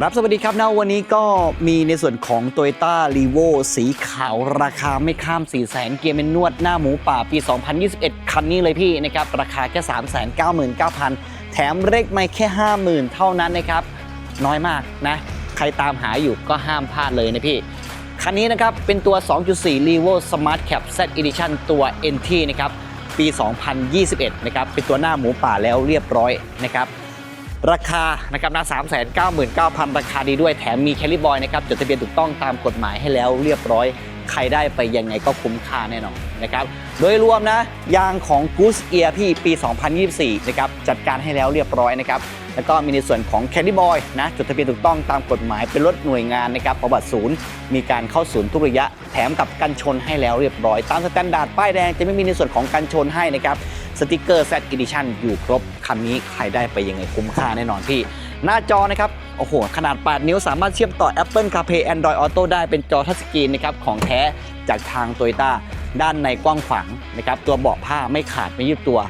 ครับสวัสดีครับนะวันนี้ก็มีในส่วนของ t o y ต้า r e v o สีขาวราคาไม่ข้าม 4 0 0แสนเกียร์เป็นนวดหน้าหมูป่าปี 2021 คันนี้เลยพี่นะครับราคาแค่ 399,000 แถมเลขไม่แค่ 50,000 เท่านั้นนะครับ น้อยมากนะ ใครตามหาอยู่ก็ห้ามพลาดเลยนะพี่ คันนี้นะครับ เป็นตัว 2.4 r e v o Smart Cap Z Edition ตัว NT นะครับปี 2021 นะครับเป็นตัวหน้าหมูป่าแล้วเรียบร้อยนะครับ ราคานะครับนะสามแสนเก้าหมื่นเก้าพันราคาดีด้วยแถมมีแคลิบอยนะครับจดทะเบียนถูกต้องตามกฎหมายให้แล้วเรียบร้อย ใครได้ไปยังไงก็คุ้มค่าแน่นอน นะครับ โดยรวมนะ ยางของ Goose Ear พี่ปี 2024 นะครับ จัดการให้แล้วเรียบร้อยนะครับ แล้วก็มีในส่วนของ c a d d y Boy นะ จดทะเบียนถูกต้องตามกฎหมายเป็นรถหน่วยงานนะครับประวัติศูนย์ มีการเข้าศูนย์ทุกระยะ แถมกับกันชนให้แล้วเรียบร้อย ตามสแตนดาร์ดป้ายแดงจะไม่มีในส่วนของกันชนให้นะครับสติกเกอร์ Z Edition อยู่ครบคันนี้ใครได้ไปยังไงคุ้มค่าแน่นอนพี่ หน้าจอนะครับ โอ้โห ขนาด 8 นิ้วสามารถเชื่อมต่อ Apple CarPlay Android Auto ได้เป็นจอทัชสกรีนนะครับ ของแท้จากทาง Toyota ด้านในกว้างขวางนะครับตัวเบาะผ้าไม่ขาดไม่ยืดตัว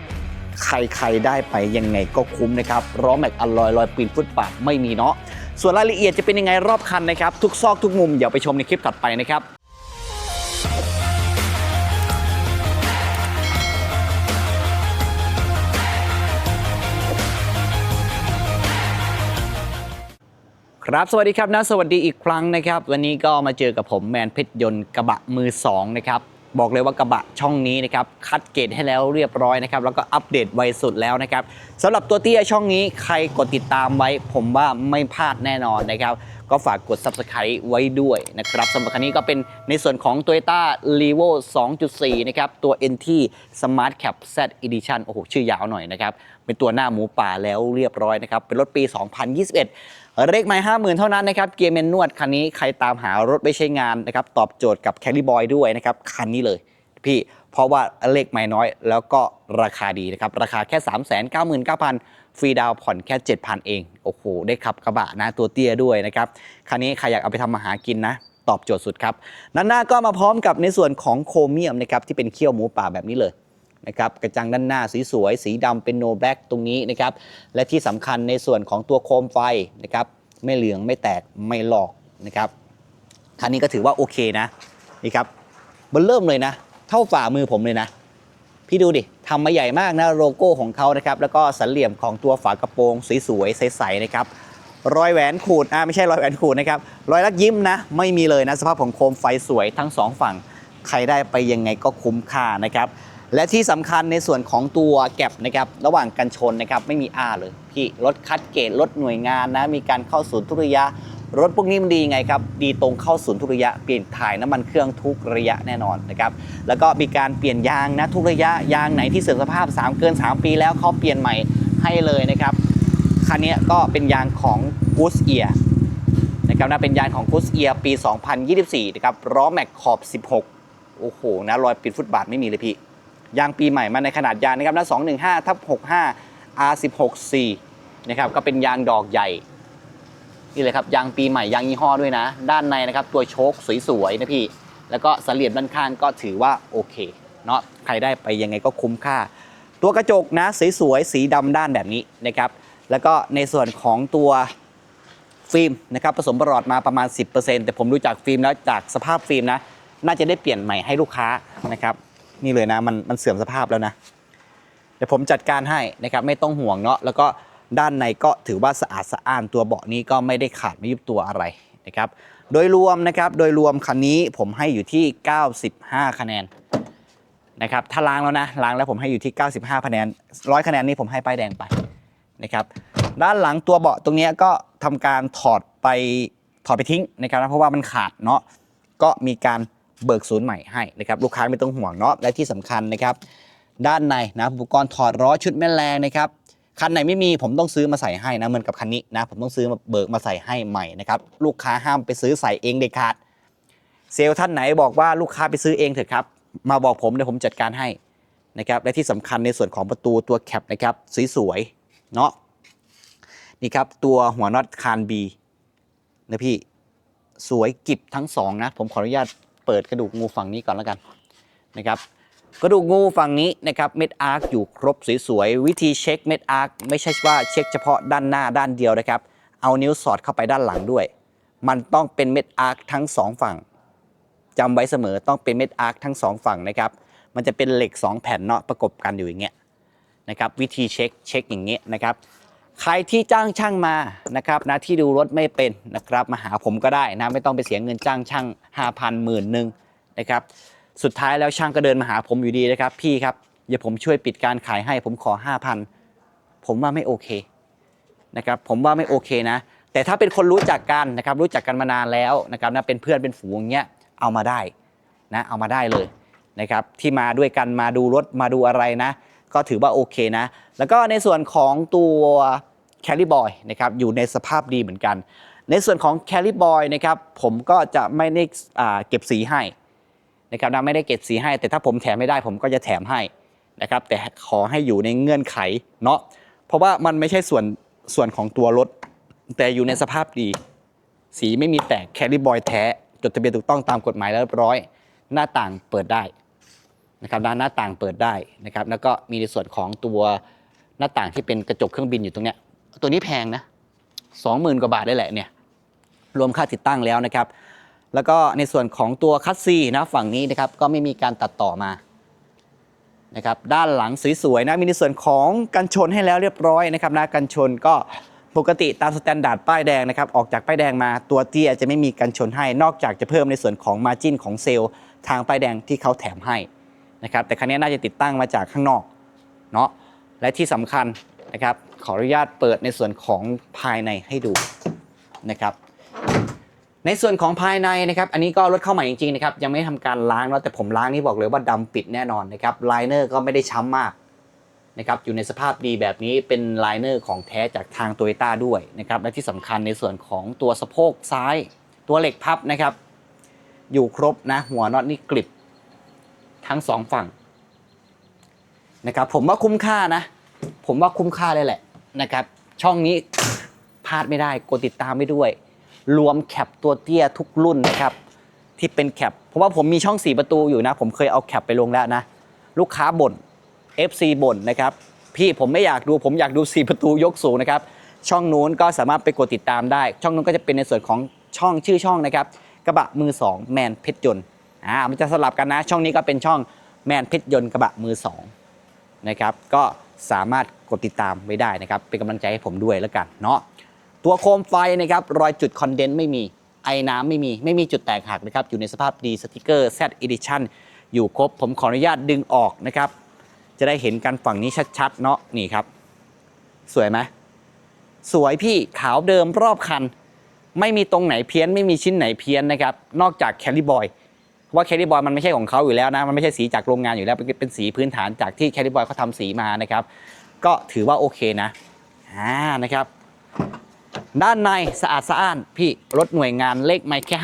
ใครๆได้ไปยังไงก็คุ้มนะครับล้อแม็กอลลอยลอยปีนฟุตปาดไม่มีเนาะส่วนรายละเอียดจะเป็นยังไงรอบคันนะครับทุกซอกทุกมุมเดี๋ยวไปชมในคลิปถัดไปนะครับครับสวัสดีครับนะสวัสดีอีกครั้งนะครับ วันนี้ก็มาเจอกับผมแมนเพชรยนต์กระบะมือสองนะครับ บอกเลยว่ากระบะช่องนี้นะครับคัดเกรดให้แล้วเรียบร้อยนะครับแล้วก็อัปเดตไวสุดแล้วนะครับสำหรับตัวเตี้ยช่องนี้ใครกดติดตามไว้ ผมว่าไม่พลาดแน่นอนนะครับก็ฝากกด subscribe ไว้ด้วยนะครับสำหรับคันนี้ก็เป็นในส่วนของ Toyota r e v o 2.4 นะครับ ตัว NT Smart Cap Z Edition โอ้โห ชื่อยาวหน่อยนะครับ เป็นตัวหน้าหมูป่าแล้วเรียบร้อยนะครับ เป็นรถปี 2021 เลขไม่ห้าหมื่นเท่านั้นนะครับ เกียร์เมนนวดคันนี้ใครตามหารถไม่ใช้งานนะครับ ตอบโจทย์กับแคลรี่บอยด้วยนะครับ คันนี้เลยพี่ เพราะว่าเลขไม่น้อย แล้วก็ราคาดีนะครับ ราคาแค่ 3 9 9 0 0 0 ฟรีดาวผ่อนแค่ 7,000 เอง โอ้โห ได้ขับกระบะนะตัวเตี้ยด้วยนะครับ คันนี้ใครอยากเอาไปทำมาหากินนะ ตอบโจทย์สุดครับด้านหน้าก็มาพร้อมกับในส่วนของโครเมียมนะครับที่เป็นเขี้ยวหมูป่าแบบนี้เลยนะครับกระจังด้านหน้าสีสวย สีดำเป็นโนแบล็กตรงนี้นะครับ และที่สำคัญในส่วนของตัวโคมไฟนะครับ ไม่เหลืองไม่แตกไม่หลอกนะครับ คันนี้ก็ถือว่าโอเคนะ นี่ครับมันเริ่มเลยนะ เท่าฝ่ามือผมเลยนะ พี่ดูดิ ทำมาใหญ่มากนะโลโก้ของเขานะครับแล้วก็สันเหลี่ยมของตัวฝากระโปรงสวยๆใสๆนะครับรอยแหวนขูดอ่าไม่ใช่รอยแหวนขูดนะครับรอยลักยิ้มนะไม่มีเลยนะสภาพของโคมไฟสวยทั้งสองฝั่ง ใครได้ไปยังไงก็คุ้มค่านะครับและที่สำคัญในส่วนของตัวแก็บนะครับระหว่างกันชนนะครับไม่มีอาเลยพี่รถคัดเกรดรถหน่วยงานนะมีการเข้าศูนย์ทุระยะ รถพวกนี้มันดีไงครับ ดีตรงเข้าศูนย์ทุกระยะ เปลี่ยนถ่ายน้ำมันเครื่องทุกระยะแน่นอนนะครับ แล้วก็มีการเปลี่ยนยางนะทุกระยะ ยางไหนที่เสื่อมสภาพ 3 เกิน 3 ปีแล้วเขาเปลี่ยนใหม่ให้เลยนะครับ คันนี้ก็เป็นยางของ Goose Ear นะครับนะเป็นยางของ Goose Ear ปี 2024 นะครับล้อแม็กขอบ 16 โอ้โหนะรอยปิดฟุตบาทไม่มีเลยพี่ ยางปีใหม่มาในขนาดยางนะครับนะ215ทับ65 R16C นะครับก็เป็นยางดอกใหญ่ นี่เลยครับยางปีใหม่ยางยี่ห้อด้วยนะ ด้านในนะครับตัวโชคสวยๆนะพี่ แล้วก็สเลียมด้านข้างก็ถือว่าโอเคเนาะใครได้ไปยังไงก็คุ้มค่า ตัวกระจกนะสวยๆสีดำด้านแบบนี้นะครับ แล้วก็ในส่วนของตัวฟิล์มนะครับผสมประหลอดมาประมาณ 10%แต่ผมดูจากฟิล์มแล้วจากสภาพฟิล์มนะ น่าจะได้เปลี่ยนใหม่ให้ลูกค้านะครับนี่เลยนะมันมันเสื่อมสภาพแล้วนะเดี๋ยวผมจัดการให้นะครับไม่ต้องห่วงเนาะแล้วก็ ด้านในก็ถือว่าสะอาดสะอ้านตัวเบาะนี้ก็ไม่ได้ขาดไม่ยุบตัวอะไรนะครับ โดยรวมนะครับ โดยรวมคันนี้ผมให้อยู่ที่ 95 คะแนนนะครับ ถ้าล้างแล้วนะล้างแล้วผมให้อยู่ที่ 95 คะแนนร้อยคะแนนนี้ผมให้ป้ายแดงไปนะครับ ด้านหลังตัวเบาะตรงนี้ก็ทำการถอดไปถอดไปทิ้งนะครับเพราะว่ามันขาดเนาะ ก็มีการเบิกศูนย์ใหม่ให้นะครับลูกค้าไม่ต้องห่วงเนาะ และที่สำคัญนะครับ ด้านในนะอุปกรณ์ถอดล้อชุดแม่แรงนะครับ คันไหนไม่มีผมต้องซื้อมาใส่ให้นะเหมือนกับคันนี้นะผมต้องซื้อมาเบิกมาใส่ให้ใหม่นะครับลูกค้าห้ามไปซื้อใส่เองเด็ดขาด เซลล์ท่านไหนบอกว่าลูกค้าไปซื้อเองเถอะครับ มาบอกผมเดี๋ยวผมจัดการให้นะครับและที่สำคัญในส่วนของประตูตัวแคปนะครับสวยๆเนาะนี่ครับตัวหัวน็อตคานบีนะพี่สวยกิบทั้งสองนะผมขออนุญาตเปิดกระดูกงูฝั่งนี้ก่อนแล้วกันนะครับ กระดูกงูฝั่งนี้นะครับเม็ดอาร์คอยู่ครบสวยๆ วิธีเช็คเม็ดอาร์คไม่ใช่ว่าเช็คเฉพาะด้านหน้าด้านเดียวนะครับ เอานิ้วสอดเข้าไปด้านหลังด้วย มันต้องเป็นเม็ดอาร์คทั้งสองฝั่งจำไว้เสมอต้องเป็นเม็ดอาร์คทั้งสองฝั่งนะครับ มันจะเป็นเหล็ก 2 แผ่นเนาะประกบกันอยู่อย่างเงี้ยนะครับวิธีเช็คเช็คอย่างเงี้ยนะครับใครที่จ้างช่างมานะครับนะที่ดูรถไม่เป็นนะครับมาหาผมก็ได้นะไม่ต้องไปเสียเงินจ้างช่าง5,000หมื่นหนึ่งนะครับ สุดท้ายแล้วช่างก็เดินมาหาผมอยู่ดีนะครับ พี่ครับอย่าผมช่วยปิดการขายให้ผมขอ 5,000 ผมว่าไม่โอเคนะครับผมว่าไม่โอเคนะ แต่ถ้าเป็นคนรู้จักกันนะครับรู้จักกันมานานแล้วนะครับนะเป็นเพื่อนเป็นฝูงอย่างเงี้ยเอามาได้นะเอามาได้เลยนะครับที่มาด้วยกันมาดูรถมาดูอะไรนะ ก็ถือว่าโอเคนะ แล้วก็ในส่วนของตัว c a r r y Boy นะครับอยู่ในสภาพดีเหมือนกัน ในส่วนของ c a r r y Boy นะครับผมก็จะไม่ได้เก็บสีให้ นะครับนะไม่ได้เก็บสีให้ แต่ถ้าผมแถมไม่ได้ผมก็จะแถมให้นะครับ แต่ขอให้อยู่ในเงื่อนไขเนาะเพราะว่ามันไม่ใช่ส่วนส่วนของตัวรถ แต่อยู่ในสภาพดี สีไม่มีแตก c a r r y Boy แท้จดทะเบียนถูกต้องตามกฎหมายแล้วเรียบร้อย หน้าต่างเปิดได้นะครับด้านหน้าต่างเปิดได้นะครับ แล้วก็มีในส่วนของตัวหน้าต่างที่เป็นกระจกเครื่องบินอยู่ตรงเนี้ยตัวนี้แพงนะสองหมื่นกว่าบาทได้แหละเนี่ยรวมค่าติดตั้งแล้วนะครับ แล้วก็ในส่วนของตัวคัสซีนะฝั่งนี้นะครับก็ไม่มีการตัดต่อมานะครับด้านหลังสวยๆนะมีในส่วนของกันชนให้แล้วเรียบร้อยนะครับนะกันชนก็ปกติตามสแตนดาร์ดป้ายแดงนะครับออกจากป้ายแดงมาตัวเตี้ยจะไม่มีกันชนให้ นอกจากจะเพิ่มในส่วนของมาจิ้นของเซลล์ทางป้ายแดงที่เขาแถมให้นะครับแต่คันนี้น่าจะติดตั้งมาจากข้างนอกเนาะและที่สำคัญนะครับขออนุญาตเปิดในส่วนของภายในให้ดูนะครับ ในส่วนของภายในนะครับ อันนี้ก็รถเข้าใหม่จริงๆนะครับ ยังไม่ทำการล้างเนาะแต่ผมล้างนี่บอกเลยว่าดำปิดแน่นอนนะครับไลเนอร์ก็ไม่ได้ช้ำมากนะครับ อยู่ในสภาพดีแบบนี้เป็นไลเนอร์ของแท้จากทางโตโยต้าด้วยนะครับ และที่สำคัญในส่วนของตัวสะโพกซ้าย ตัวเหล็กพับนะครับ อยู่ครบนะ หัวน็อตนี่กริบทั้งสองฝั่งนะครับ ผมว่าคุ้มค่านะ ผมว่าคุ้มค่าเลยแหละนะครับ ช่องนี้พลาดไม่ได้ กดติดตามไปด้วย รวมแคปตัวเตี้ยทุกรุ่นนะครับที่เป็นแคปเพราะว่าผมมีช่อง 4 ประตูอยู่นะ ผมเคยเอาแคปไปลงแล้วนะ ลูกค้าบ่น FC บ่นนะครับ พี่ผมไม่อยากดูผมอยากดู 4 ประตูยกสูงนะครับ ช่องนู้นก็สามารถไปกดติดตามได้ ช่องนู้นก็จะเป็นในส่วนของช่องชื่อช่องนะครับ กระบะมือ 2 แมนเพชรยนต์อ่ามันจะสลับกันนะ ช่องนี้ก็เป็นช่องแมนเพชรยนต์กระบะมือ2นะครับก็สามารถกดติดตามไว้ได้นะครับ เป็นกำลังใจให้ผมด้วยแล้วกันเนาะ ตัวโคมไฟนะครับรอยจุดคอนเดนต์ไม่มีไอ้น้ำไม่มี ไม่มีจุดแตกหักนะครับอยู่ในสภาพดีสติกเกอร์ Z Edition อยู่ครบ ผมขออนุญาตดึงออกนะครับ จะได้เห็นกันฝั่งนี้ชัดๆ เนาะนี่ครับ สวยไหมสวยพี่ขาวเดิมรอบคัน ไม่มีตรงไหนเพี้ยน ไม่มีชิ้นไหนเพี้ยนนะครับ นอกจากแคล r บอยเพราะว่าแคล r บอยมันไม่ใช่ของเขาอยู่แล้วนะ มันไม่ใช่สีจากโรงงานอยู่แล้วเป็นสีพื้นฐานจากที่แคล r บอยเขาทำสีมานะครับ ก็ถือว่าโอเคนะอ่านะครับ ด้านในสะอาดสะอ้านพี่รถหน่วยงานเลขไม่แค่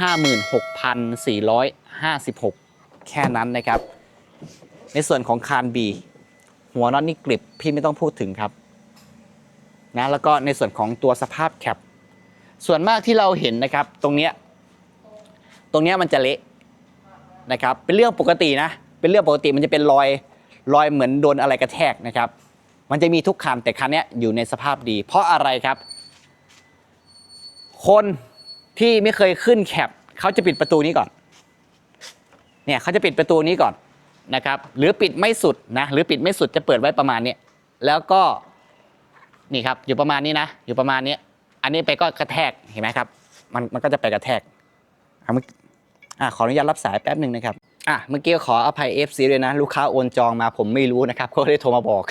56,456 แค่นั้นนะครับ ในส่วนของคานบีหัวน็อตนี่กริบพี่ไม่ต้องพูดถึงครับนะแล้วก็ในส่วนของตัวสภาพแคปส่วนมากที่เราเห็นนะครับ ตรงเนี้ยตรงเนี้ยมันจะเละนะครับ เป็นเรื่องปกตินะ เป็นเรื่องปกติมันจะเป็นรอยรอยเหมือนโดนอะไรกระแทกนะครับ มันจะมีทุกคันแต่คันเนี้ยอยู่ในสภาพดี เพราะอะไรครับ คนที่ไม่เคยขึ้นแคปเขาจะปิดประตูนี้ก่อน เนี่ยเขาจะปิดประตูนี้ก่อนนะครับ หรือปิดไม่สุดนะ หรือปิดไม่สุดจะเปิดไว้ประมาณนี้ แล้วก็นี่ครับ อยู่ประมาณนี้นะ อยู่ประมาณนี้ อันนี้ไปก็กระแทก เห็นไหมครับ มันมันก็จะไปกระแทกอะขออนุญาตรับสายแป๊บหนึ่งนะครับ อะ เมื่อกี้ขออภัย FC ด้วยนะ ลูกค้าโอนจองมาผมไม่รู้นะครับ ก็เลยโทรมาบอก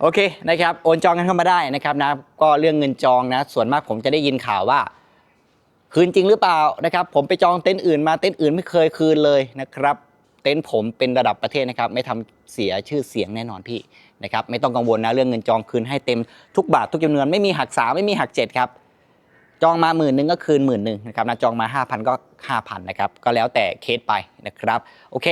โอเคนะครับโอนจองกันเข้ามาได้นะครับนะก็เรื่องเงินจองนะ ส่วนมากผมจะได้ยินข่าวว่า คืนจริงหรือเปล่านะครับ ผมไปจองเต็นท์อื่นมาเต็นท์อื่นไม่เคยคืนเลยนะครับเต็นท์ผมเป็นระดับประเทศนะครับ ไม่ทำเสียชื่อเสียงแน่นอนพี่นะครับไม่ต้องกังวลนะเรื่องเงินจองคืนให้เต็มทุกบาททุกจำนวนไม่มีหักสามไม่มีหักเจ็ดครับจองมาหมื่นหนึ่งก็คืนหมื่นหนึ่งนะครับนะจองมา 5,000 ก็ 5,000 นะครับ ก็แล้วแต่เคสไปนะครับ โอเค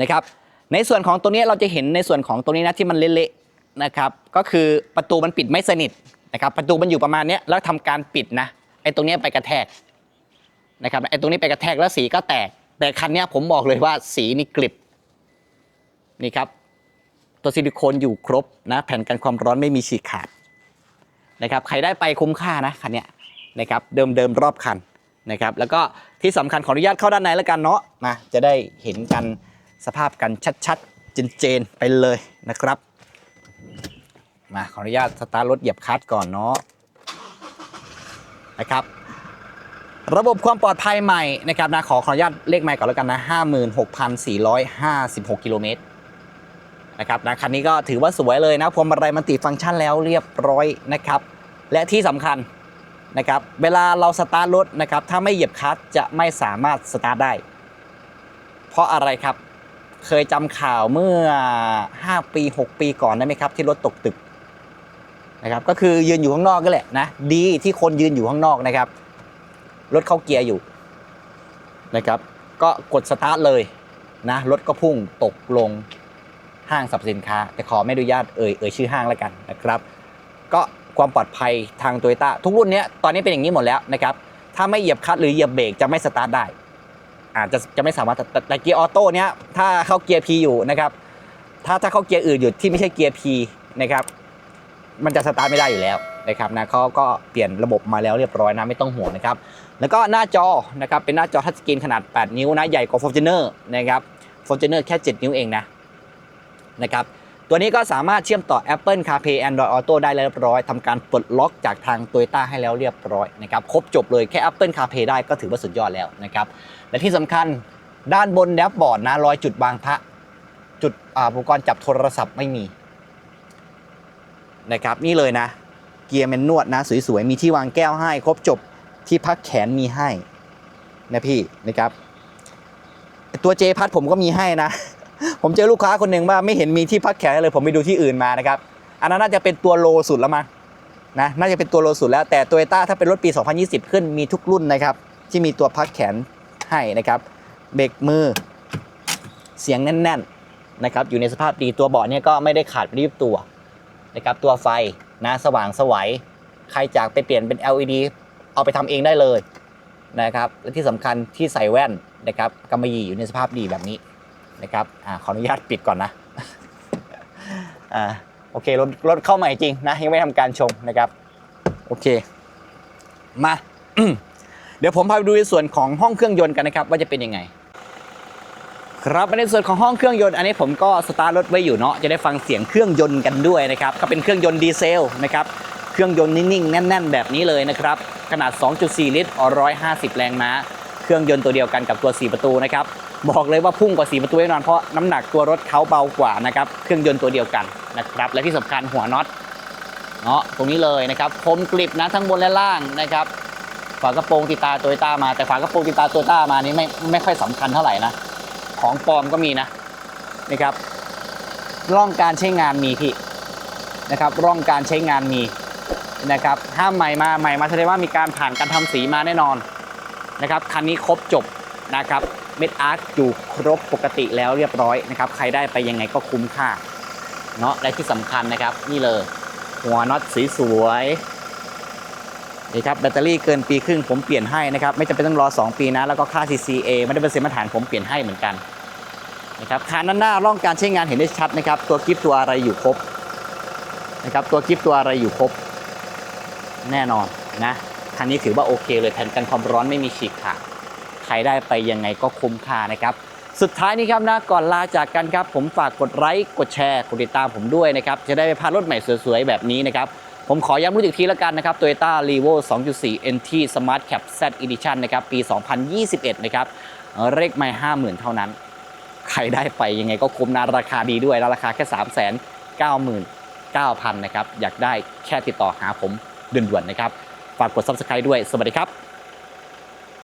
นะครับ ในส่วนของตัวนี้เราจะเห็นในส่วนของตัวนี้นะที่มันเละๆนะครับก็คือประตูมันปิดไม่สนิทนะครับประตูมันอยู่ประมาณนี้แล้วทำการปิดนะไอ้ตรงนี้ไปกระแทกนะครับไอ้ตรงนี้ไปกระแทกแล้วสีก็แตก แต่คันนี้ผมบอกเลยว่าสีนี่กริบนี่ครับตัวซิลิโคนอยู่ครบนะแผ่นกันความร้อนไม่มีฉีกขาดนะครับใครได้ไปคุ้มค่านะคันนี้นะครับเดิมเดิมๆรอบคันนะครับแล้วก็ที่สำคัญขออนุญาตเข้าด้านในแล้วกันเนาะมาจะได้เห็นกัน สภาพกันชัดๆ เจนๆ ไปเลยนะครับ มาขออนุญาตสตาร์ทรถเหยียบคลัตช์ก่อนเนาะนะครับ ระบบความปลอดภัยใหม่นะครับนะขอขออนุญาตเลขใหม่ก่อนแล้วกันนะ 56,456 กิโลเมตรนะครับนะคันนี้ก็ถือว่าสวยเลยนะพวงมาลัยมันติฟังก์ชันแล้วเรียบร้อยนะครับ และที่สำคัญนะครับเวลาเราสตาร์ทรถนะครับถ้าไม่เหยียบคลัตช์จะไม่สามารถสตาร์ทได้ เพราะอะไรครับ เคยจำข่าวเมื่อ 5 ปี 6 ปีก่อนได้ไหมครับ ที่รถตกตึกนะครับก็คือยืนอยู่ข้างนอกก็แหละนะดีที่คนยืนอยู่ข้างนอกนะครับ รถเข้าเกียร์อยู่นะครับ ก็กดสตาร์ทเลยนะรถก็พุ่งตกลงห้างสรรพสินค้า แต่ขอไม่อนุญาตเอ่ยเอ่ยชื่อห้างแล้วกันนะครับ ก็ความปลอดภัยทางโตโยต้าทุกรุ่นเนี้ยตอนนี้เป็นอย่างนี้หมดแล้วนะครับ ถ้าไม่เหยียบคลัตช์หรือเหยียบเบรกจะไม่สตาร์ทได้ อาจจะจะไม่สามารถแต่แต่เกียร์ออโต้เนี้ยถ้าเข้าเกียร์ P อยู่นะครับ ถ้าถ้าเข้าเกียร์อื่นอยู่ที่ไม่ใช่เกียร์ P นะครับ มันจะสตาร์ทไม่ได้อยู่แล้วนะครับนะเขาก็เปลี่ยนระบบมาแล้วเรียบร้อยนะไม่ต้องห่วงนะครับ แล้วก็หน้าจอนะครับเป็นหน้าจอทัชสกรีนขนาด 8 นิ้วนะใหญ่กว่า Fortuner นะครับ Fortuner แค่ 7 นิ้วเองนะนะครับตัวนี้ก็สามารถเชื่อมต่อ Apple CarPlay Android Auto ได้แล้วเรียบร้อยทำการปลดล็อกจากทาง Toyota ให้แล้วเรียบร้อยนะครับครบจบเลยแค่ Apple CarPlay ได้ก็ถือว่าสุดยอดแล้วนะครับ และที่สำคัญด้านบนแดชบอร์ดนะรอยจุดบางพระจุดอุปกรณ์จับโทรศัพท์ไม่มีนะครับนี่เลยนะ เกียร์แมนนวดนะสวยๆมีที่วางแก้วให้ ครบจบที่พักแขนมีให้นะพี่นะครับตัวเจพัดผมก็มีให้นะ ผมเจอลูกค้าคนหนึ่งว่าไม่เห็นมีที่พักแขนเลย ผมไปดูที่อื่นมานะครับอันนั้นน่าจะเป็นตัวโลสุดแล้วมั้งนะน่าจะเป็นตัวโลสุดแล้วแต่โตโยต้าถ้าเป็นรถปี 2020 ขึ้นมีทุกรุ่นนะครับ ที่มีตัวพักแขน ให้นะครับเบรกมือเสียงแน่นๆนะครับอยู่ในสภาพดีตัวเบาะเนี่ยก็ไม่ได้ขาดไปรีบตัวนะครับตัวไฟนะสว่างสวัยใครจากไปเปลี่ยนเป็น LED เอาไปทำเองได้เลยนะครับและที่สำคัญที่ใส่แว่นนะครับกำมะหยี่อยู่ในสภาพดีแบบนี้นะครับอขออนุญาตปิดก่อนนะอ่าโอเครถรถเข้าใหม่จริงนะยังไม่ทำการชมนะครับ โอเค มา เดี๋ยวผมพาไปดูในส่วนของห้องเครื่องยนต์กันนะครับว่าจะเป็นยังไง ครับในส่วนของห้องเครื่องยนต์อันนี้ผมก็สตาร์ทรถไว้อยู่เนาะจะได้ฟังเสียงเครื่องยนต์กันด้วยนะครับก็เป็นเครื่องยนต์ดีเซลนะครับเครื่องยนต์นิ่งๆแน่น ๆ แบบนี้เลยนะครับขนาด 2.4 ลิตร 150 แรงม้า เครื่องยนต์ตัวเดียวกันกับตัว 4 ประตูนะครับบอกเลยว่าพุ่งกว่า 4 ประตูแน่นอนเพราะน้ำหนักตัวรถเขาเบากว่านะครับเครื่องยนต์ตัวเดียวกันนะครับและที่สำคัญหัวน็อตเนาะตรงนี้เลยนะครับคมกริบนะทั้งบนและล่างนะครับ ฝากระโปรงติตาโตโยต้ามาแต่ฝากระโปรงติตาโตโยต้ามานี่ไม่ไม่ค่อยสำคัญเท่าไหร่นะ ของปลอมก็มีนะนะครับ ร่องการใช้งานมีพี่นะครับ ร่องการใช้งานมีนะครับห้ามใหม่มาใหม่มาแสดงว่ามีการผ่านการทำสีมาแน่นอนนะครับคันนี้ครบจบนะครับเม็ดอาร์ตอยู่ครบปกติแล้วเรียบร้อยนะครับใครได้ไปยังไงก็คุ้มค่าเนาะและที่สำคัญนะครับ นี่เลย หัวน็อตสีสวย นี่ครับแบตเตอรี่เกินปีครึ่งผมเปลี่ยนให้นะครับไม่จำเป็นต้องรอ 2 ปีนะ แล้วก็ค่า CCA ไม่ได้เป็นเซ็นมาตรฐานผมเปลี่ยนให้เหมือนกันนะครับคานด้านหน้าร่องการใช้งานเห็นได้ชัดนะครับ ตัวกิฟตัวอะไรอยู่ครบนะครับตัวกิฟตัวอะไรอยู่ครบ แน่นอนนะคันนี้ถือว่าโอเคเลยแผ่นกันความร้อนไม่มีฉีกขาดใครได้ไปยังไงก็คุ้มค่านะครับสุดท้ายนี้ครับนะก่อนลาจากกันครับผมฝากกดไลค์กดแชร์กดติดตามผมด้วยนะครับจะได้ไปพารถใหม่สวยๆแบบนี้นะครับ ผมขอย้ำรุ่นอีกทีแล้วกันนะครับ Toyota r e v o 2.4 NT Smart Cap Z Edition นะครับ ปี 2021 นะครับ เลขไม่50,000 เท่านั้น ใครได้ไปยังไงก็คุ้มนะราคาดีด้วยนะราคาแค่ 3 9 9 0 0 0 นะครับ อยากได้แค่ติดต่อหาผมด่วนๆนะครับ ฝากกด Subscribe ด้วย สวัสดีครับ